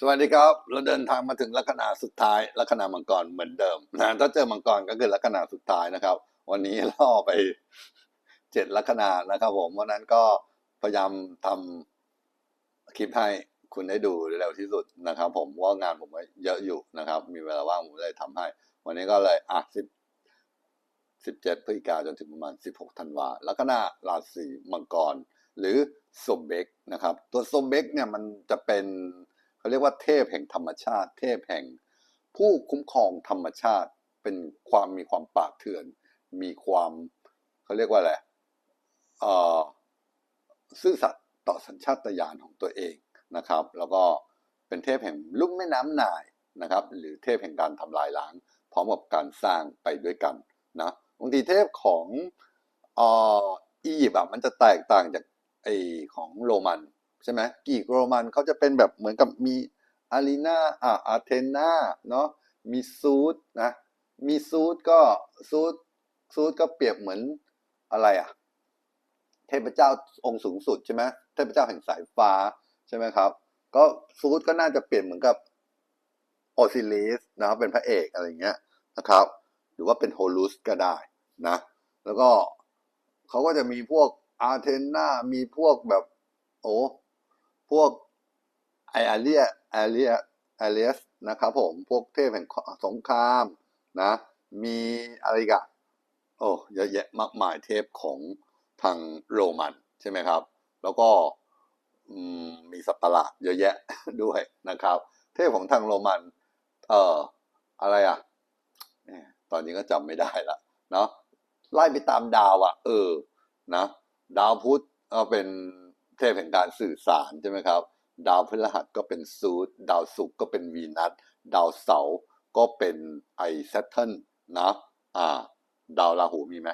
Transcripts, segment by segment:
สวัสดีครับ เราเดินทางมาถึงลัคนาสุดท้าย ลัคนามังกรเหมือนเดิมนะถ้าเจอมังกรก็คือลัคนาสุดท้ายนะครับ วันนี้ล่อไปเจ็ดลัคนานะครับ ผมวันนั้นก็พยายามทำคลิปให้คุณได้ดูเร็วที่สุดนะครับ ผมว่างานผมเยอะอยู่นะครับ มีเวลาว่างผมเลยทำให้ วันนี้ก็เลยอะสิบสิบเจ็ดพฤศจิกาจนถึงประมาณสิบหกธันวาลัคนาราศีมังกร หรือสมเบกนะครับ ตัวสมเบกเนี่ยมันจะเป็น เขาเรียกว่าเทพแห่งธรรมชาติ เทพแห่ง ผู้คุ้มครองธรรมชาติเป็นความมีความปาดเถื่อน มีความเขาเรียกว่าอะไรเออซื่อสัตย์ต่อสัญชาตญาณของตัวเองนะครับ แล้วก็เป็นเทพแห่งลุ่มแม่น้ำนายนะครับ หรือเทพแห่งการทำลายล้าง พร้อมกับการสร้างไปด้วยกันนะบางทีเทพของออียิปต์มันจะแตกต่างจากไอของโรมัน ใช่ไหมกรีกโรมันเขาจะเป็นแบบเหมือนกับมีอารีนาอ่าอาเทนาเนาะมีซูดนะมีซูดก็ซูดซูดก็เปรียบเหมือนอะไรอะเทพเจ้าองค์สูงสุดใช่ไหมเทพเจ้าแห่งสายฟ้าใช่ไหมครับ ก็ซูดก็น่าจะเปลี่ยนเหมือนกับโอซิลิสนะครับเป็นพระเอกอะไรเงี้ยนะครับ หรือว่าเป็นโฮลุสก็ได้นะ แล้วก็เขาก็จะมีพวกอาเทนามีพวกแบบ โอ้ พวกไออาเรียไอเรียไอเรียสนะครับผม พวกเทพแห่งสงครามนะ มีอะไรกันโอ้เยอะแยะมากมายเทพของทางโรมันใช่ไหมครับ แล้วก็มีสัตว์ประหลาดเยอะแยะด้วยนะครับ เทพของทางโรมัน เอ่ออะไรอะตอนนี้ก็จำไม่ได้ละเนาะไล่ไปตามดาวอะ เออ นะ ดาวพุธก็เป็น เทพแห่งการสื่อสารใช่ไหมครับ ดาวพฤหัสก็เป็นซูดดาวศุกร์ก็เป็นวีนัสดาวเสาร์ก็เป็นไอเซตเทิลนะอ่า ดาวราหูมีไหม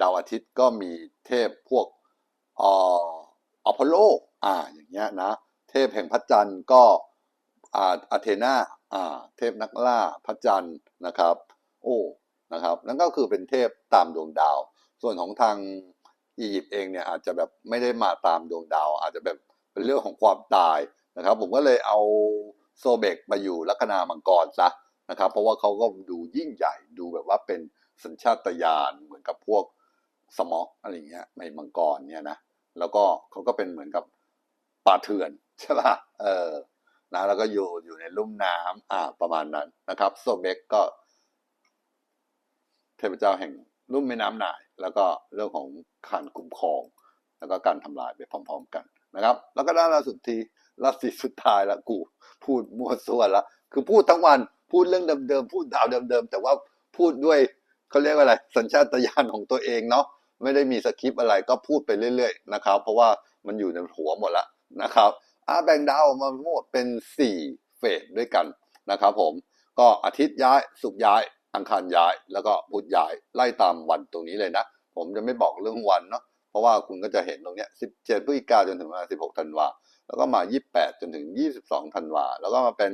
ดาวอาทิตย์ก็มีเทพพวกเอ่ออพอลโลอ่าอย่างเงี้ยนะ เทพแห่งพระจันทร์ก็อ่าอาเทนาอ่า เทพนักล่าพระจันทร์นะครับ โอ้นะครับ นั่นก็คือเป็นเทพตามดวงดาว ส่วนของทาง อียิปต์เองเนี่ยอาจจะแบบไม่ได้มาตามดวงดาว อาจจะแบบเป็นเรื่องของความตายนะครับ ผมก็เลยเอาโซเบกมาอยู่ลัคนามังกรซะนะครับ เพราะว่าเขาก็ดูยิ่งใหญ่ดูแบบว่าเป็นสัญชาตญาณเหมือนกับพวกสมอกอะไรเงี้ยในมังกรเนี่ยนะแล้วก็เขาก็เป็นเหมือนกับป่าเถื่อนใช่ป่ะเออนะแล้วก็อยู่อยู่ในลุ่มน้ำอ่าประมาณนั้นนะครับ โซเบกก็ เทพเจ้าแห่ง ลุ่มแม่น้ำนาย แล้วก็เรื่องของการคุ้มครอง แล้วก็การทำลายไปพร้อม ๆ กันนะครับ แล้วก็ด้านล่าสุดทีล่าสุดสุดท้ายละกูพูดมั่วซั่วละ คือพูดทั้งวันพูดเรื่องเดิมๆพูดดาวเดิมๆแต่ว่าพูดด้วยเขาเรียกว่าอะไร สัญชาตญาณของตัวเองเนาะไม่ได้มีสคริปต์อะไรก็พูดไปเรื่อยๆนะครับ เพราะว่ามันอยู่ในหัวหมดละนะครับอาแบ่งดาวมาหมดเป็นสี่เฟสด้วยกันนะครับผมก็อาทิตย์ย้ายศุกย้าย อังคารย้ายแล้วก็พุธย้ายไล่ตามวันตรงนี้เลยนะ ผมจะไม่บอกเรื่องวันเนาะเพราะว่าคุณก็จะเห็นตรงเนี้ย17พฤศจิกาจนถึงวัน16ธันวาแล้วก็มา 28 จนถึง 22ธันวาแล้วก็มาเป็น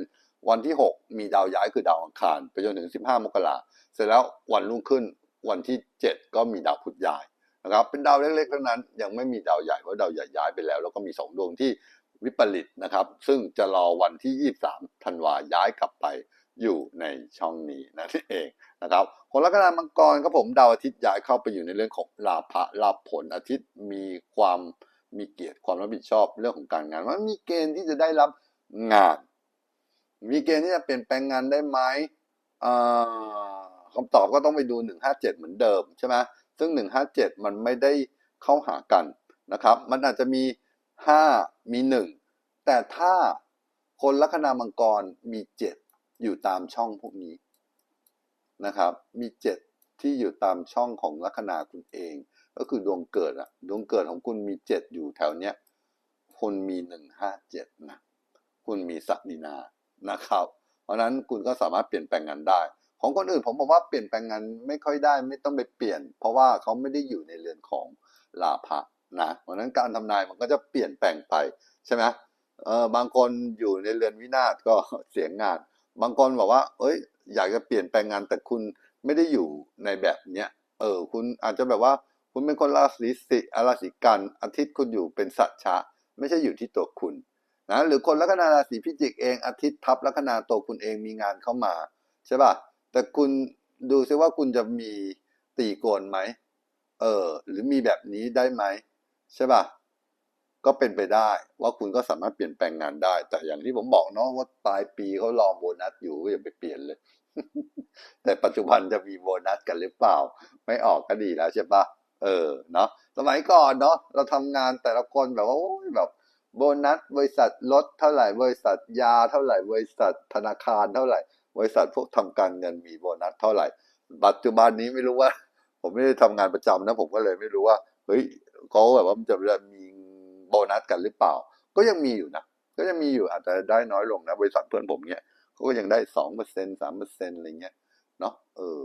วันที่ 6 มีดาวย้ายคือดาวอังคาร ไปจนถึง 15 มกราเสร็จแล้ววันรุ่งขึ้นวันที่ 7 ก็มีดาวพุธย้ายนะครับเป็นดาวเล็กๆเท่านั้น ยังไม่มีดาวใหญ่เพราะดาวใหญ่ย้ายไปแล้ว แล้วก็มี 2 ดวงที่วิปริตนะครับ ซึ่งจะรอวันที่ 23ธันวาย้ายกลับไป อยู่ในช่องนี้นั่นเองนะครับคนลัคนามังกรครับผมดาวอาทิตย์ย้ายเข้าไปอยู่ในเรื่องของลาภะลาภผลอาทิตย์มีความมีเกียรติความรับผิดชอบเรื่องของการงานมันมีเกณฑ์ที่จะได้รับงาน มีเกณฑ์ที่จะเปลี่ยนแปลงงานได้ไหมอ่าคำตอบก็ต้องไปดู 157 เหมือนเดิมใช่ไหมซึ่ง 157 มันไม่ได้เข้าหากันนะครับ มันอาจจะมี 5 มี 1 แต่ถ้าคนลัคนามังกรมี 7 อยู่ตามช่องพวกนี้นะครับ มีเจ็ดที่อยู่ตามช่องของลัคนาคุณเอง ก็คือดวงเกิดอะดวงเกิดของคุณมีเจ็ดอยู่แถวเนี้ยคุณมีหนึ่งห้าเจ็ดนะคุณมีศักดินานะครับ เพราะนั้นคุณก็สามารถเปลี่ยนแปลงงานได้ ของคนอื่นผมบอกว่าเปลี่ยนแปลงงานไม่ค่อยได้ไม่ต้องไปเปลี่ยน เพราะว่าเขาไม่ได้อยู่ในเรือนของลาภะนะเพราะนั้นการทำนายมันก็จะเปลี่ยนแปลงไปใช่ไหมเออบางคนอยู่ในเรือนวินาศก็เสียงงาน บางคนบอกว่า เอ้ย อยากจะเปลี่ยนแปลงงานแต่คุณไม่ได้อยู่ในแบบเนี้ย เออ คุณอาจจะแบบว่า คุณเป็นคนราศีสิราศีกัน อาทิตย์คุณอยู่เป็นสัตชะ ไม่ใช่อยู่ที่ตัวคุณนะหรือคนลัคนาราศีพิจิกเองอาทิตย์ทับลัคนาตัวคุณเองมีงานเข้ามาใช่ป่ะแต่คุณดูซิว่าคุณจะมีตีโกนไหมเออ หรือมีแบบนี้ได้ไหมใช่ป่ะ ก็เป็นไปได้ว่าคุณก็สามารถเปลี่ยนแปลงงานได้ แต่อย่างที่ผมบอกเนาะว่าปลายปีเขารอโบนัสอยู่ก็อย่าไปเปลี่ยนเลย แต่ปัจจุบันจะมีโบนัสกันหรือเปล่า ไม่ออกก็ดีแล้วใช่ปะเออเนาะสมัยก่อนเนาะเราทำงานแต่ละคนแบบว่าโอ้ยแบบโบนัสบริษัทลดเท่าไหร่บริษัทยาเท่าไหร่บริษัทธนาคารเท่าไหร่ บริษัทพวกทำการเงินมีโบนัสเท่าไหร่ ปัจจุบันนี้ไม่รู้ว่า ผมไม่ได้ทำงานประจำนะ ผมก็เลยไม่รู้ว่าเฮ้ยเขาแบบว่ามันจะมี โบนัสกันหรือเปล่า ก็ยังมีอยู่นะ ก็ยังมีอยู่อาจจะได้น้อยลงนะ บริษัทเพื่อนผมเนี่ยเขาก็ยังได้สองเปอร์เซ็นสามเปอร์เซ็นอะไรเงี้ยเนาะเออ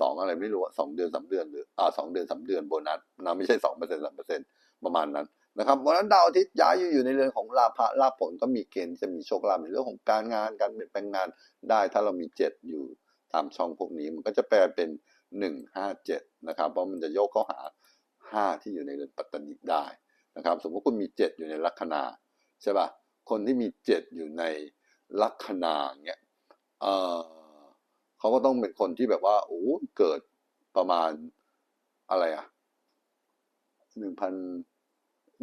สองอะไรไม่รู้อะสองเดือนสามเดือนหรืออ่าสองเดือนสามเดือนโบนัสนะไม่ใช่สองเปอร์เซ็นสามเปอร์เซ็นประมาณนั้นนะครับเพราะนั้นดาวอาทิตย์ย้ายอยู่ในเรือนของลาภะลาผลก็มีเกณฑ์จะมีโชคลาภในเรื่องของการงานการเปลี่ยนแปลงงานได้ถ้าเรามีเจ็ดอยู่ตามช่องพวกนี้มันก็จะแปลเป็นหนึ่งห้าเจ็ดนะครับเพราะมันจะโยกเข้าหาห้าที่อยู่ในเรือนปัตตานีได้ นะครับ สมมติคุณมีเจ็ดอยู่ในลัคนาใช่ป่ะคนที่มีเจ็ดอยู่ในลัคนาเนี่ยเออเขาก็ต้องเป็นคนที่แบบว่าโอ้เกิดประมาณอะไรอะหนึ่งพัน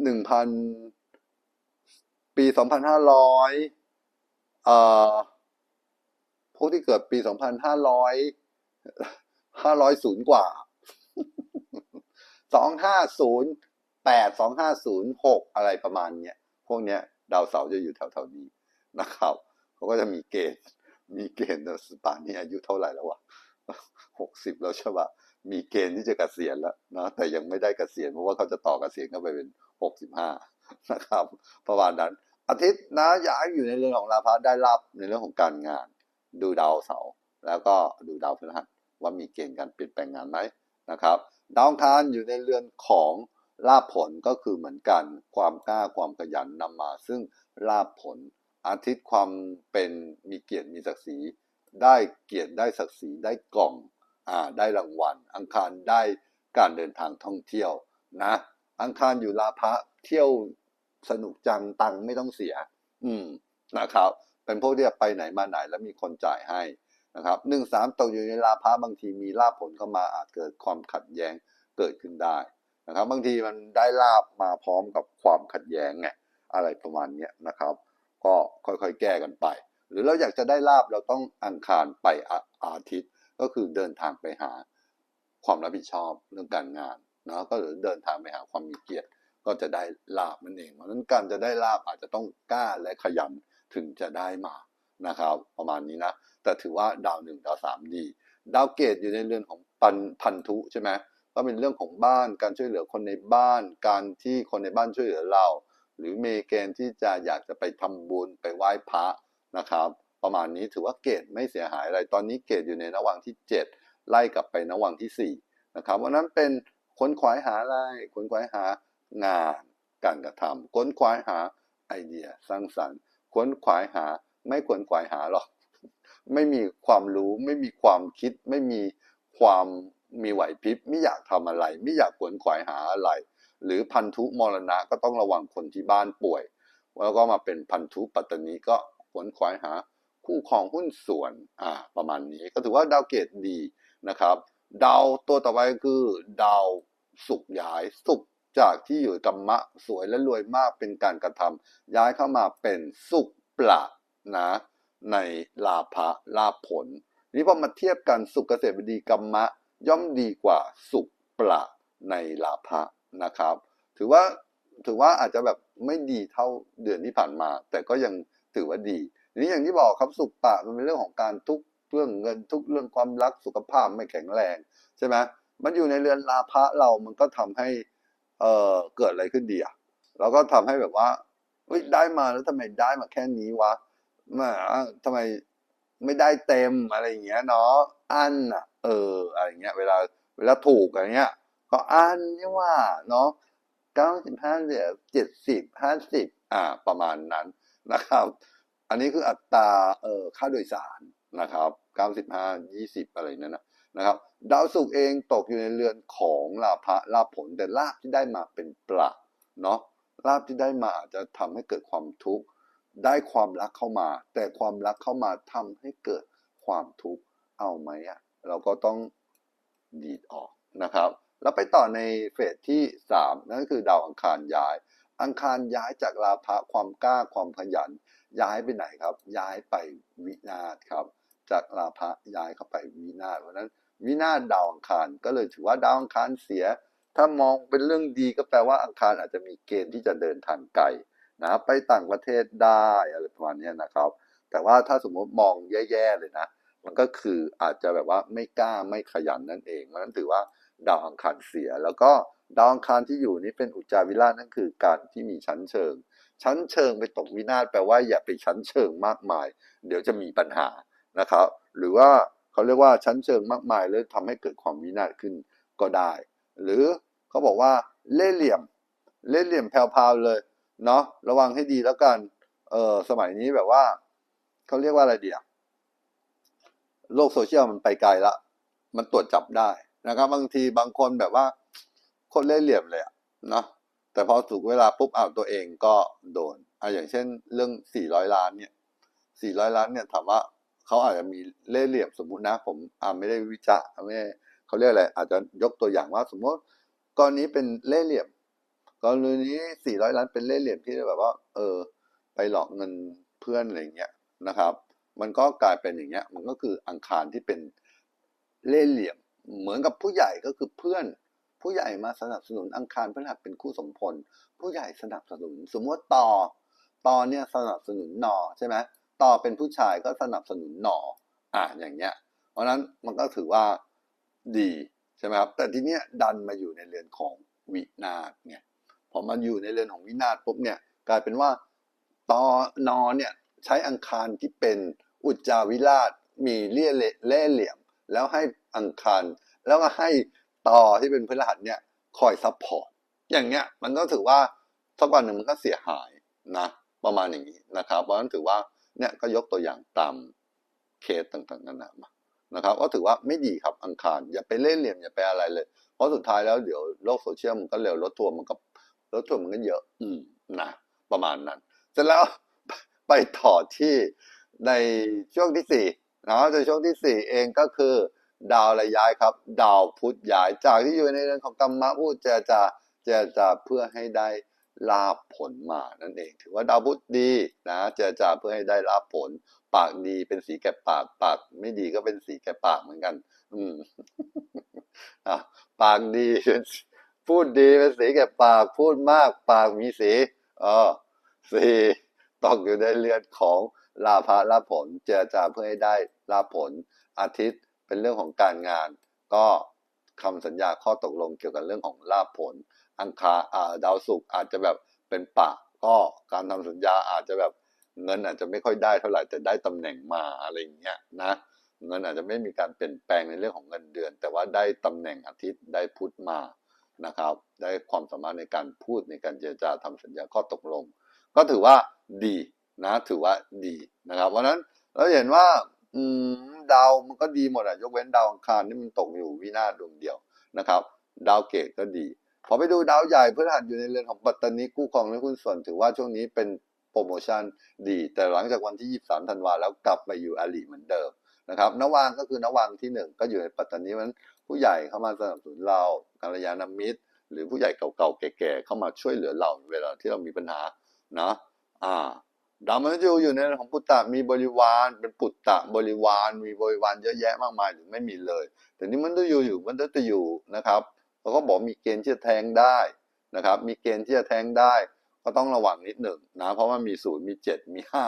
หนึ่งพันปีสองพันห้าร้อยเอ่อพวกที่เกิดปีสองพันห้าร้อยห้าร้อยศูนย์กว่าสองห้าศูนย์ แปดสองห้าศูนย์หกอะไรประมาณเนี้ยพวกเนี้ยดาวเสาร์จะอยู่แถวๆนี้นะครับเขาก็จะมีเกณฑ์มีเกณฑ์แต่สตาร์นี่อายุเท่าไหร่แล้ววะหกสิบแล้วใช่ปะมีเกณฑ์ที่จะเกษียณแล้วนะแต่ยังไม่ได้เกษียณเพราะว่าเขาจะต่อเกษียณเข้าไปเป็นหกสิบห้านะครับประมาณนั้น อาทิตย์นะย้ายอยู่ในเรื่องของลาภะได้รับในเรื่องของการงาน ดูดาวเสาร์แล้วก็ดูดาวพฤหัสว่ามีเกณฑ์การเปลี่ยนแปลงงานไหมนะครับ ดาวคารอยู่ในเรือนของ ลาภผลก็คือเหมือนกันความกล้าความขยันนำมา ซึ่งลาภผลอาทิตย์ความเป็นมีเกียรติมีศักดิ์ศรีได้เกียรติได้ศักดิ์ศรีได้กล่องอ่าได้รางวัล อังคารได้การเดินทางท่องเที่ยวนะ อังคารอยู่ลาภะเที่ยวสนุกจังตังไม่ต้องเสีย อืมนะครับ เป็นพวกที่ไปไหนมาไหนแล้วมีคนจ่ายให้นะครับหนึ่งสามตกอยู่ในลาภะบางทีมีลาภผลเข้ามาอาจเกิดความขัดแย้งเกิดขึ้นได้ นะครับ บางทีมันได้ลาบมาพร้อมกับความขัดแย้งไงอะไรประมาณนี้นะครับ ก็ค่อยๆแก้กันไป หรือเราอยากจะได้ลาบเราต้องอังคารไปอาอาทิตย์ ก็คือเดินทางไปหาความรับผิดชอบเรื่องการงานนะก็หรือเดินทางไปหาความมีเกียรติก็จะได้ลาบนั่นเองเพราะฉะนั้นการจะได้ลาบอาจจะต้องกล้าและขยันถึงจะได้มานะครับ ประมาณนี้นะแต่ถือว่าดาวหนึ่งดาวสามดี ดาวเกตอยู่ในเรือนของปันพันธุใช่ไหม ก็เป็นเรื่องของบ้านการช่วยเหลือคนในบ้าน การที่คนในบ้านช่วยเหลือเรา หรือเมเกณฑ์ที่จะอยากจะไปทำบุญไปไหว้พระนะครับ ประมาณนี้ถือว่าเกตไม่เสียหายอะไร ตอนนี้เกตอยู่ในระหว่างที่ 7 ไล่กลับไประหว่างที่4นะครับวันนั้นเป็นค้นคว้าหาอะไรค้นคว้าหางานการกระทำค้นคว้าหาไอเดียสร้างสรรค์ ค้นคว้าหาไม่ควรคว้าหาหรอก ไม่มีความรู้ ไม่มีความคิด ไม่มีความ มีไหวพริบไม่อยากทำอะไร ไม่อยากขวนขวายหาอะไร หรือพันธุมรณะก็ต้องระวังคนที่บ้านป่วย แล้วก็มาเป็นพันธุปัตตนีก็ขวนขวายหา คู่ของหุ้นส่วนอ่าประมาณนี้ก็ถือว่าดาวเกตดีนะครับ ดาวตัวต่อไปคือดาวสุกย้ายสุกจากที่อยู่กรรมะสวยและรวยมากเป็นการกระทำย้ายเข้ามาเป็นสุกปละนะในลาภะลาผล นี้พอมาเทียบกันสุกเกษตรบดีกรรมะ ย่อมดีกว่าสุกปละในลาภะนะครับ ถือว่าถือว่าอาจจะแบบไม่ดีเท่าเดือนที่ผ่านมา แต่ก็ยังถือว่าดีนี้อย่างที่บอกครับสุกปะมันเป็นเรื่องของการทุกเรื่องเงินทุกเรื่องความรักสุขภาพไม่แข็งแรงใช่ไหมมันอยู่ในเรือนลาภะเรามันก็ทำให้เอ่อเกิดอะไรขึ้นดีอะเราก็ทำให้แบบว่าเฮ้ยได้มาแล้วทำไมได้มาแค่นี้วะมาทำไมไม่ได้เต็มอะไรอย่างเงี้ยเนาะอันอะ เอออะไรเงี้ย เวลาเวลาถูกอะไรเงี้ย ก็อันนี่ว่าเนาะเก้าสิบห้าเหลือเจ็ดสิบห้าสิบอ่า ประมาณนั้นนะครับ อันนี้คืออัตราเอ่อค่าโดยสารนะครับเก้าสิบห้ายี่สิบอะไรนั่นนะนะครับ ดาวศุกร์เองตกอยู่ในเรือนของลาภะลาภผลแต่ลาภที่ได้มาเป็นปลาเนาะลาบที่ได้มาอาจจะทำให้เกิดความทุกข์ได้ความรักเข้ามา แต่ความรักเข้ามาทำให้เกิดความทุกข์เอาไหมอะ เราก็ต้องดีดออกนะครับ แล้วไปต่อในเฟสที่สามนั่นก็คือดาวอังคารย้าย อังคารย้ายจากราภะความกล้าความขยัน ย้ายไปไหนครับ ย้ายไปวินาศครับ จากราภะย้ายเข้าไปวินาศเพราะนั้นวินาศดาวอังคารก็เลยถือว่าดาวอังคารเสีย ถ้ามองเป็นเรื่องดีก็แปลว่าอังคารอาจจะมีเกณฑ์ที่จะเดินทางไกลนะครับไปต่างประเทศได้อะไรประมาณนี้นะครับ แต่ว่าถ้าสมมติมองแย่ๆเลยนะ มันก็คืออาจจะแบบว่าไม่กล้าไม่ขยันนั่นเองเพราะนั้นถือว่าดาวอังคารเสีย แล้วก็ดาวอังคารที่อยู่นี่เป็นอุจจาวิราชนั่นคือการที่มีชั้นเชิง ชั้นเชิงไปตกวินาศแปลว่าอย่าไปชั้นเชิงมากมาย เดี๋ยวจะมีปัญหานะครับ หรือว่าเขาเรียกว่าชั้นเชิงมากมายแล้วทำให้เกิดความวินาศขึ้นก็ได้ หรือเขาบอกว่าเล่เหลี่ยม เล่เหลี่ยมแพรวๆเลยเนาะระวังให้ดีแล้วกันเออสมัยนี้แบบว่าเขาเรียกว่าอะไรเดียว โลกโซเชียลมันไปไกลละ มันตรวจจับได้นะครับ บางทีบางคนแบบว่า คนเล่เหลี่ยมเลยอะนะแต่พอถูกเวลาปุ๊บเอาวตัวเองก็โดนอะอย่างเช่น เรื่องสี่ร้อยล้านเนี่ยสี่ร้อยล้านเนี่ยถามว่าเขาอาจจะมีเล่เหลี่ยมสมมุตินะ ผมอ่าไม่ได้วิจารณ์ไม่เขาเรียกอะไรอาจจะยกตัวอย่างว่าสมมติกรณีเป็นเล่เหลี่ยมกรณีนี้สี่ร้อยล้านเป็นเล่เหลี่ยมที่แบบว่า เออ ไปหลอกเงินเพื่อนอะไรเงี้ยนะครับ มันก็กลายเป็นอย่างเงี้ย มันก็คืออังคารที่เป็นเล่ห์เหลี่ยม เหมือนกับผู้ใหญ่ก็คือเพื่อน ผู้ใหญ่มาสนับสนุนอังคารพฤหัสเป็นคู่สมพล ผู้ใหญ่สนับสนุน สมมติต่อต่อเนี่ยสนับสนุนหนอใช่ไหมต่อเป็นผู้ชายก็สนับสนุนหนออ่าอย่างเงี้ย เพราะนั้นมันก็ถือว่าดีใช่ไหมครับแต่ทีเนี้ยดันมาอยู่ในเรือนของวินาศเนี่ยพอมันอยู่ในเรือนของวินาศปุ๊บเนี่ยกลายเป็นว่าตอนอเนี่ย ใช้อังคารที่เป็นอุจจาวิราชมีเลี่ยเล่เหลี่ยม แล้วให้อังคาร แล้วก็ให้ต่อที่เป็นพฤหัสเนี่ยคอยซัพพอร์ตอย่างเงี้ยมันก็ถือว่าสักวันหนึ่งมันก็เสียหายนะประมาณอย่างนี้นะครับเพราะฉะนั้นถือว่าเนี่ยก็ยกตัวอย่างตามเคสต่างๆนานามานะครับก็ถือว่าไม่ดีครับอังคาร อย่าไปเล่นเหลี่ยมอย่าไปอะไรเลย เพราะสุดท้ายแล้วเดี๋ยวโลกโซเชียลมันก็เร็วรถทัวร์มันก็รถทัวร์มันก็เยอะ อืมนะประมาณนั้น เสร็จแล้ว ไปต่อที่ในช่วงที่สี่นะในช่วงที่สี่เองก็คือดาวอะย้ายครับ ดาวพุธย้ายจากที่อยู่ในเรื่องของกรรมะพูดเจรจาเจรจาเพื่อให้ได้ลาบผลมานั่นเอง ถือว่าดาวพุธดีนะเจรจาเพื่อให้ได้ลาบผล ปากดีเป็นสีแก่ปากปากไม่ดีก็เป็นสีแก่ปากเหมือนกัน อืมอะปากดีเป็นพูดดีเป็นสีแก่ปากพูดมาก ปากมีสีเออสี ต้องอยู่ในเรือนของลาภะลาภผล เจรจาเพื่อให้ได้ลาภผลอาทิตย์เป็นเรื่องของการงาน ก็คำสัญญาข้อตกลงเกี่ยวกับเรื่องของลาภผล อังคารอ่าดาวศุกร์อาจจะแบบเป็นปากก็การทำสัญญาอาจจะแบบเงินอาจจะไม่ค่อยได้เท่าไหร่แต่ได้ตำแหน่งมาอะไรอย่างเงี้ยนะเงินอาจจะไม่มีการเปลี่ยนแปลงในเรื่องของเงินเดือน แต่ว่าได้ตำแหน่งอาทิตย์ได้พุธมานะครับ ได้ความสามารถในการพูดในการเจรจาทำสัญญาข้อตกลง ก็ถือว่า ดีนะถือว่าดีนะครับเพราะนั้นเราเห็นว่าอืมดาวมันก็ดีหมดอะยกเว้นดาวอังคารที่มันตกอยู่วินาศดวงเดียวนะครับ ดาวเกตก็ดี พอไปดูดาวใหญ่พฤหัสอยู่ในเรือนของปัตตานีคู่ครองและหุ้นส่วนถือว่าช่วงนี้เป็นโปรโมชั่นดี แต่หลังจากวันที่ 23 ธันวาแล้วกลับไปอยู่อาลีเหมือนเดิมนะครับนวางก็คือนวางที่หนึ่งก็อยู่ในปัตตานีมันผู้ใหญ่เข้ามาสนับสนุนเรากัลยาณมิตร หรือผู้ใหญ่เก่าๆแก่ๆเข้ามาช่วยเหลือเราเวลาที่เรามีปัญหานะ อ่าดาวมฤตยูอยู่ในเรื่องของปุตตะมีบริวาร เป็นปุตตะบริวาร มีบริวารเยอะแยะมากมายหรือไม่มีเลย แต่นี่มันต้องอยู่อยู่มันต้องอยู่นะครับเขาก็บอกมีเกณฑ์ที่จะแทงได้นะครับ มีเกณฑ์ที่จะแทงได้ ก็ต้องระวังนิดหนึ่งนะเพราะว่ามีศูนย์มีเจ็ดมีห้า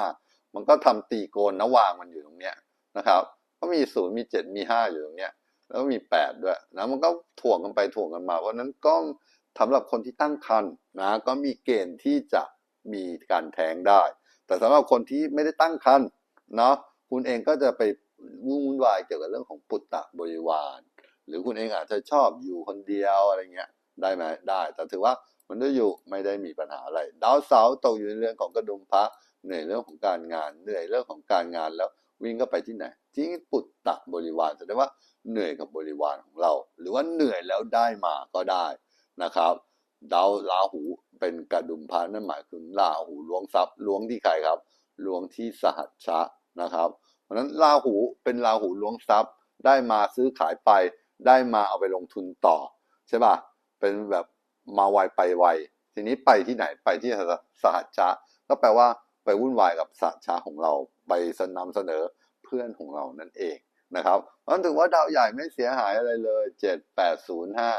มันก็ทำตีโกนนะวางมันอยู่ตรงเนี้ยนะครับก็มีศูนย์มีเจ็ดมีห้าอยู่ตรงเนี้ยแล้วก็มีแปดด้วยนะมันก็ถ่วงกันไปถ่วงกันมาเพราะนั้นก็สำหรับคนที่ตั้งครรภ์นะก็มีเกณฑ์ที่จะ มีการแท้งได้ แต่สำหรับคนที่ไม่ได้ตั้งครรภ์เนาะคุณเองก็จะไปวุ่นวายเกี่ยวกับเรื่องของปุตตะบริวาร หรือคุณเองอาจจะชอบอยู่คนเดียวอะไรเงี้ยได้ไหมได้ แต่ถือว่ามันได้อยู่ไม่ได้มีปัญหาอะไร ดาวเสาร์ตกอยู่ในเรื่องของกระดุมพระเหนื่อยเรื่องของการงาน เหนื่อยเรื่องของการงานแล้ววิ่งเข้าไปที่ไหนที่ปุตตะบริวารแสดงว่าเหนื่อยกับบริวารของเรา หรือว่าเหนื่อยแล้วได้มาก็ได้นะครับ ดาวราหูเป็นกระดุมพระนั่นหมายถึงราหูล้วงทรัพย์ล้วงที่ใครครับล้วงที่สหัชชะนะครับ เพราะฉะนั้นราหูเป็นราหูล้วงทรัพย์ ได้มาซื้อขายไป ได้มาเอาไปลงทุนต่อ ใช่ป่ะเป็นแบบมาไวไปไวทีนี้ไปที่ไหนไปที่สหัชชะก็แปลว่าไปวุ่นวายกับสหัชชะของเราไปสนำเสนอเพื่อนของเรานั่นเองนะครับเพราะนั้นถือว่าดาวใหญ่ไม่เสียหายอะไรเลยเจ็ดแปดศูนย์ห้า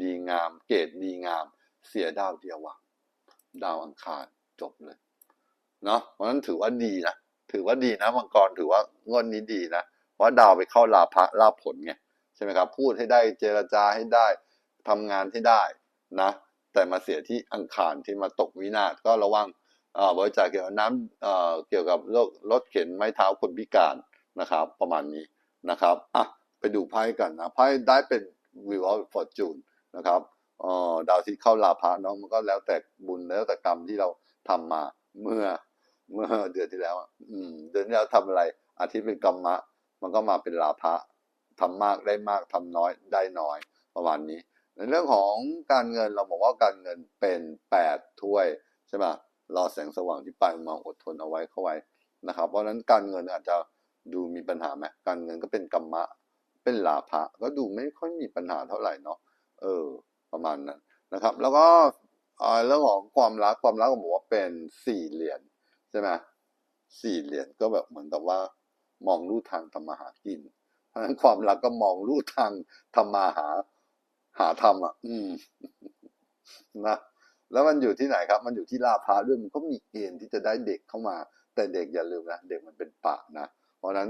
ดีงาม เกรดดีงาม เสียดาวเดียวว่ะดาวอังคารจบเลยเนาะเพราะนั้นถือว่าดีนะถือว่าดีนะมังกรถือว่างวดนี้ดีนะเพราดาวไปเข้าลาภะลาผลไงใช่ไหมครับ พูดให้ได้เจรจาให้ได้ทำงานให้ได้นะ แต่มาเสียที่อังคารที่มาตกวินาศก็ระวังบริจาคเกี่ยวกับน้ำเเกี่ยวกับโรครถเข็นไม้เท้าคนพิการนะครับ ประมาณนี้นะครับอะไปดูไพ่กันนะไพ่ได้เป็น Wheel of Fortune นะครับ อ่อดาวที่เข้าลาภะเนาะมันก็แล้วแต่บุญแล้วแต่กรรมที่เราทำมา เมื่อ เมื่อเดือนที่แล้ว อืม เดือนที่แล้วทำอะไร อาทิตย์เป็นกรรมะ มันก็มาเป็นลาภะทำมากได้มากทำน้อยได้น้อยประมาณนี้ ในเรื่องของการเงินเราบอกว่าการเงินเป็นแปดถ้วยใช่ไหมรอแสงสว่างที่ปลายมาอดทนเอาไว้เข้าไว้นะครับ เพราะฉะนั้นการเงินอาจจะดูมีปัญหาไหมการเงินก็เป็นกรรมะ เป็นลาภะก็ดูไม่ค่อยมีปัญหาเท่าไหร่เนาะเออ ประมาณนั้นนะครับ แล้วก็เรื่องของความรักความรักก็บอกว่าเป็นสี่เหรียญใช่ไหมสี่เหรียญก็แบบเหมือนกับว่า มองลู่ทางทำมาหากิน เพราะฉะนั้นความรักก็มองลู่ทางทำมาหา หาทำอะ อืมนะแล้วมันอยู่ที่ไหนครับ มันอยู่ที่ลาภะด้วยมันก็มีเกณฑ์ที่จะได้เด็กเข้ามา แต่เด็กอย่าลืมนะเด็กมันเป็นปะนะเพราะฉะนั้น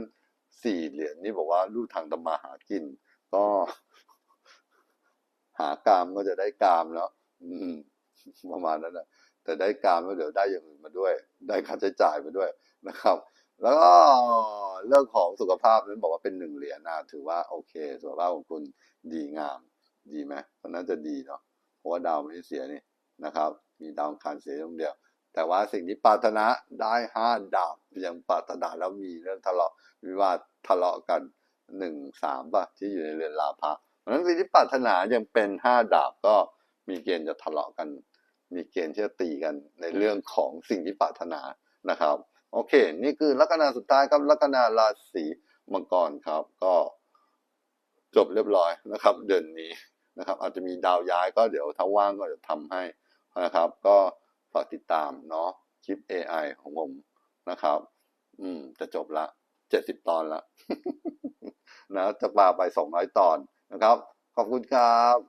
สี่เหรียญนี่บอกว่าลู่ทางทำมาหากิน ก็ หากามก็จะได้กามแล้ว อืมประมาณนั้นนะแต่ได้กามแล้วเดี๋ยวได้อย่างอื่นมาด้วย ได้ค่าใช้จ่ายมาด้วยนะครับ แล้วก็เรื่องของสุขภาพนั้นบอกว่าเป็นหนึ่งเหรียญนะถือว่าโอเคสุขภาพของคุณดีงาม ดีไหมเพราะนั้นจะดีเนาะเพราะว่าดาวไม่ได้เสียนี่นะครับ มีดาวคารเสียตรงเดียว แต่ว่าสิ่งที่ปรารถนาได้ห้าดาวยังปรารถนาแล้วมีเรื่องทะเลาะวิวาททะเลาะกันหนึ่งสามป่ะที่อยู่ในเรือนลาภะ นั้นสิ่งที่ปรารถนายังเป็นห้าดาบก็มีเกณฑ์จะทะเลาะกัน มีเกณฑ์ที่จะตีกันในเรื่องของสิ่งที่ปรารถนานะครับ โอเค นี่คือลัคนาสุดท้ายครับลัคนาราศีมังกรครับ ก็จบเรียบร้อยนะครับ เดือนนี้นะครับ อาจจะมีดาวย้ายก็เดี๋ยวถ้าว่างก็จะทำให้นะครับ ก็ฝากติดตามเนาะคลิป AI ของผมนะครับ อืม จะจบละเจ็ดสิบตอนละนะจะปาไปสองร้อยตอน นะครับ ขอบคุณครับ